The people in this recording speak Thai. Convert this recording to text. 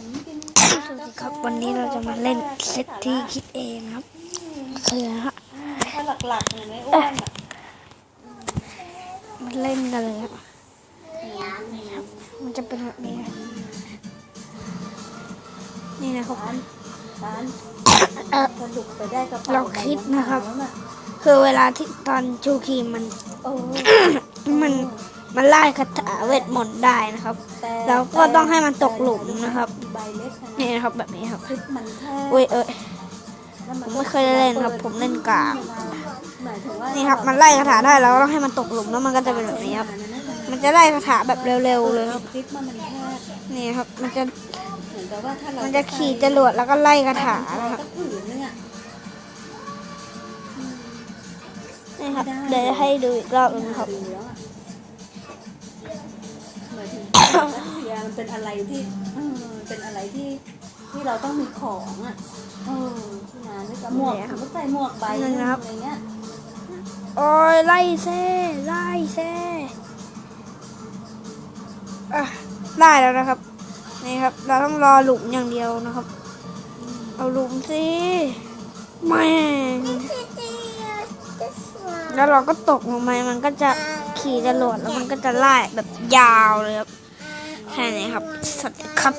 มกินสวัสดีครับวันนี้เราจะมาเล่นเซตที่คิดเองครับคือฮะถ้าหลักๆเนี่ยไม่อ้วนอะมาเล่นกันเลยครับมันจะเป็นแบบนี้ครับนี่นะครับร้านเออสรุปไปได้กระเป๋าเราคิดนะครับ คือเวลาที่ตอนชูครีมมันมัน มันไล่คาถาเวทมนต์ได้นะครับแต่เราก็ต้องให้มันตกหลุมนะครับนี่นะครับแบบนี้ครับอุ้ยเอ้ยผมไม่เคยเล่นครับ ผมเล่นกลางหมาวนี่ครับมันไล่คาถาได้เราก็ต้องให้มันตกหลุมแล้วมันก็จะเป็นแบบนี้ครับ มันจะไล่คาถาแบบเร็วๆเลยครับนี่ครับ มันจะมันจะขี่จรวดแล้วก็ไล่คาถานะนะครับนี่ครับเดี๋ยวให้ดูอีกรอบนึงครับ ดูแล้วอะหมายถึงรัสเซียมันเป็นอะไรที่เออเป็นอะไรที่ที่เราต้องมีของอะเออที่งานนี่ก็หมวกเนี่ยครับสมมติใส่หมวกใบนั่นนะครับอะไรเงี้ยโอ้ยไล่เซ่ไล่เซ่อะได้แล้วนะครับ นี่ครับ เราต้องรอหลุมอย่างเดียวนะครับ เอาหลุมสิแม่งแล้วเราก็ตกลงไปมันก็จะ ขี่จรวดแล้วมันก็จะไล่แบบยาวเลยครับแค่นี้ครับสวัสดีครับ